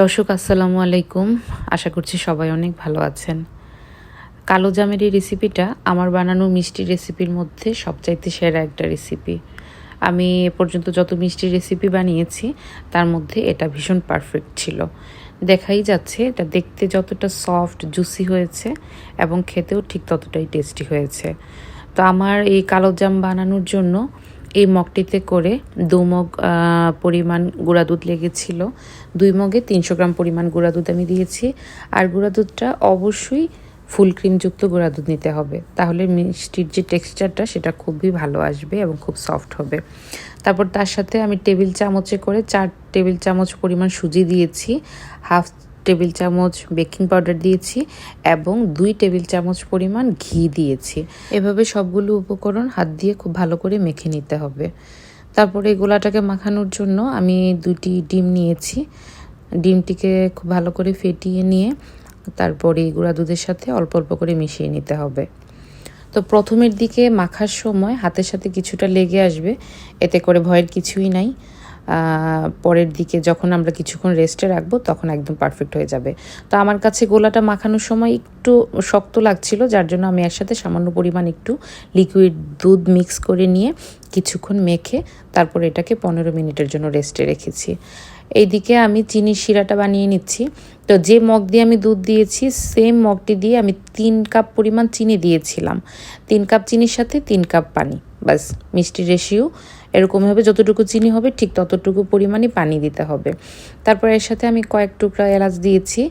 দর্শক, আসসালামু আলাইকুম। আশা করছি সবাই অনেক ভালো আছেন। কালো জামের এই রেসিপিটা আমার বানানো মিষ্টি রেসিপির মধ্যে সবচাইতে সেরা একটা রেসিপি। আমি এ পর্যন্ত যত মিষ্টি রেসিপি বানিয়েছি, তার মধ্যে এটা ভীষণ পারফেক্ট ছিল। দেখাই যাচ্ছে, এটা দেখতে যতটা সফট, জুসি হয়েছে এবং খেতেও ঠিক ততটাই টেস্টি হয়েছে। তো আমার এই কালো জাম বানানোর জন্য এই মগটিতে করে দু মগ পরিমাণ গুঁড়া দুধ লেগেছিল। দুই মগে তিনশো গ্রাম পরিমাণ গুঁড়া দুধ আমি দিয়েছি। আর গুঁড়া দুধটা অবশ্যই ফুল ক্রিমযুক্ত গুঁড়া দুধ নিতে হবে। তাহলে মিষ্টির যে টেক্সচারটা, সেটা খুবই ভালো আসবে এবং খুব সফট হবে। তারপর তার সাথে আমি টেবিল চামচে করে চার টেবিল চামচ পরিমাণ সুজি দিয়েছি। হাফ টেবিল চামচ বেকিং পাউডার দিয়েছি এবং দুই টেবিল চামচ পরিমাণ ঘি দিয়েছি। এভাবে সবগুলো উপকরণ হাত দিয়ে খুব ভালো করে মেখে নিতে হবে। তারপরে গোলাটাকে মাখানোর জন্য আমি দুটি ডিম নিয়েছি। ডিমটিকে খুব ভালো করে ফেটিয়ে নিয়ে তারপরে গুঁড়া দুধের সাথে অল্প অল্প করে মিশিয়ে নিতে হবে। তো প্রথমের দিকে মাখার সময় হাতের সাথে কিছুটা লেগে আসবে, এতে করে ভয়ের কিছুই নাই। পরের দিকে যখন আমরা কিছুক্ষণ রেস্টে রাখব, তখন একদম পারফেক্ট হয়ে যাবে। তো আমার কাছে গোলাটা মাখানোর সময় একটু শক্ত লাগছিল, যার জন্য আমি একসাথে সামান্য পরিমাণ একটু লিকুইড দুধ মিক্স করে নিয়ে কিছুক্ষণ মেখে তারপর এটাকে পনেরো মিনিটের জন্য রেস্টে রেখেছি। এইদিকে আমি চিনির শিরাটা বানিয়ে নিচ্ছি। তো যে মগ দিয়ে আমি দুধ দিয়েছি সেম মগটি দিয়ে আমি তিন কাপ পরিমাণ চিনি দিয়েছিলাম। তিন কাপ চিনির সাথে তিন কাপ পানি। বাস মিষ্টি রেশিও। এরকমভাবে যতটুকু চিনি হবে, ঠিক ততটুকু পরিমাণে পানি দিতে হবে। তারপর এর সাথে আমি কয়েক টুকরা এলাচ দিয়েছি।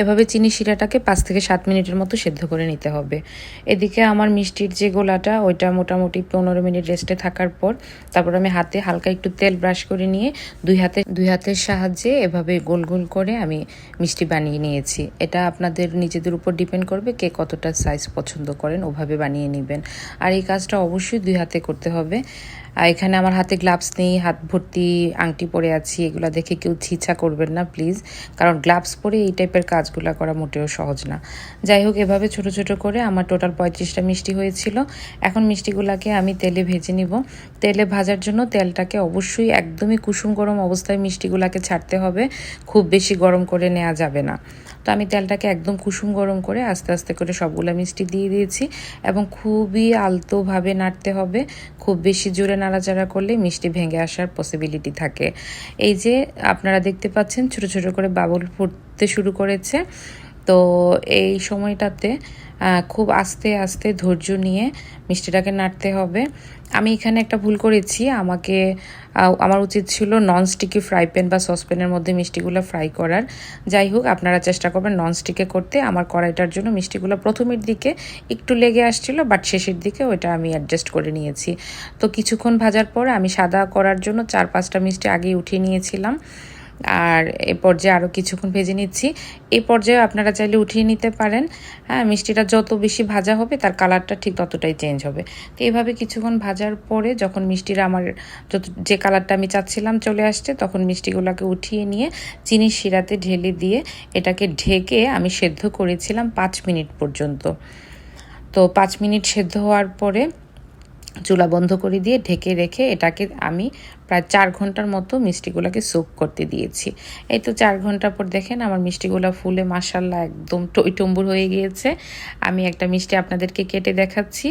এভাবে চিনি শিরাটাকে পাঁচ থেকে সাত মিনিটের মতো সেদ্ধ করে নিতে হবে। এদিকে আমার মিষ্টির যে গোলাটা, ওইটা মোটামুটি পনেরো মিনিট রেস্টে থাকার পর, তারপর আমি হাতে হালকা একটু তেল ব্রাশ করে নিয়ে দুই হাতে, দুই হাতের সাহায্যে এভাবে গোল গোল করে আমি মিষ্টি বানিয়ে নিয়েছি। এটা আপনাদের নিজেদের উপর ডিপেন্ড করবে কে কতটা সাইজ পছন্দ করেন, ওভাবে বানিয়ে নেবেন। আর এই কাজটা অবশ্যই দুই হাতে করতে হবে। আর এখানে আমার হাতে গ্লাভস নেই, হাত ভর্তি, আংটি পরে আছি, এগুলো দেখে কেউ ছিছা করবেন না প্লিজ কারণ গ্লাভস পরে এই টাইপের কাজগুলো করা মোটেও সহজ না। যাই হোক, এভাবে ছোট ছোট করে আমার টোটাল পঁয়ত্রিশটা মিষ্টি হয়েছিল। এখন মিষ্টিগুলোকে আমি তেলে ভেজে নিব। তেলে ভাজার জন্য তেলটাকে অবশ্যই একদমই কুসুম গরম অবস্থায় মিষ্টিগুলোকে ছাড়তে হবে। খুব বেশি গরম করে নেওয়া যাবে না। তো আমি তেলটাকে একদম কুসুম গরম করে আস্তে আস্তে করে সবগুলো মিষ্টি দিয়ে দিয়েছি এবং খুবই আলতোভাবে নাড়তে হবে। খুব বেশি জোরে নাড়াচাড়া করলে মিষ্টি ভেঙে আসার পসিবিলিটি থাকে। এই যে আপনারা দেখতে পাচ্ছেন ছোট ছোট করে বাবল ফুটতে শুরু করেছে। তো এই সময়টাতে খুব আস্তে আস্তে ধৈর্য নিয়ে মিষ্টিটাকে নাড়তে হবে। আমি এখানে একটা ভুল করেছি। আমাকে আমার উচিত ছিল নন স্টিকি ফ্রাই প্যান বা সসপ্যানের মধ্যে মিষ্টিগুলো ফ্রাই করার। যাই হোক, আপনারা চেষ্টা করবেন নন স্টিকে করতে। আমার কড়াইটার জন্য মিষ্টিগুলো প্রথমের দিকে একটু লেগে আসছিল বাট শেষের দিকে ওইটা আমি অ্যাডজাস্ট করে নিয়েছি। তো কিছুক্ষণ ভাজার পর আমি সাদা করার জন্য চার পাঁচটা মিষ্টি আগেই উঠিয়ে নিয়েছিলাম। আর এ পর্যায়ে আরও কিছুক্ষণ ভেজে নিচ্ছি। এই পর্যায়ে আপনারা চাইলে উঠিয়ে নিতে পারেন। হ্যাঁ মিষ্টিটা যত বেশি ভাজা হবে, তার কালারটা ঠিক ততটাই চেঞ্জ হবে। তো এইভাবে কিছুক্ষণ ভাজার পরে যখন মিষ্টিটা আমার যত, যে কালারটা আমি চাচ্ছিলাম চলে আসছে, তখন মিষ্টিগুলোকে উঠিয়ে নিয়ে চিনির শিরাতে ঢেলে দিয়ে এটাকে ঢেকে আমি সেদ্ধ করেছিলাম পাঁচ মিনিট পর্যন্ত। তো পাঁচ মিনিট সেদ্ধ হওয়ার পরে চুলা বন্ধ করে দিয়ে ঢেকে রেখে এটাকে আমি প্রায় চার ঘণ্টার মতো মিষ্টিগুলোকে সোক করতে দিয়েছি। এই তো চার ঘণ্টা পর দেখেন আমার মিষ্টিগুলো ফুলে মাসাল্লাহ একদম টইটম্বুর হয়ে গিয়েছে। আমি একটা মিষ্টি আপনাদেরকে কেটে দেখাচ্ছি।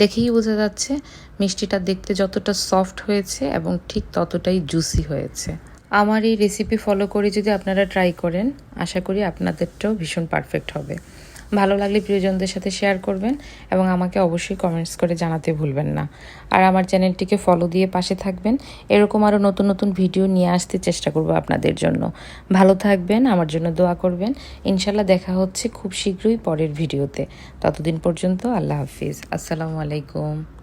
দেখেই বোঝা যাচ্ছে মিষ্টিটা দেখতে যতটা সফট হয়েছে এবং ঠিক ততটাই জুসি হয়েছে। আমার এই রেসিপি ফলো করে যদি আপনারা ট্রাই করেন, আশা করি আপনাদেরটাও ভীষণ পারফেক্ট হবে। ভালো লাগলে প্রিয়জনদের সাথে শেয়ার করবেন এবং আমাকে অবশ্যই কমেন্টস করে জানাতে ভুলবেন না। আর আমার চ্যানেলটিকে ফলো দিয়ে পাশে থাকবেন। এরকম আরও নতুন নতুন ভিডিও নিয়ে আসতে চেষ্টা করব আপনাদের জন্য। ভালো থাকবেন, আমার জন্য দোয়া করবেন। ইনশাল্লাহ দেখা হচ্ছে খুব শীঘ্রই পরের ভিডিওতে ততদিন পর্যন্ত আল্লাহ হাফিজ। আসসালামু আলাইকুম।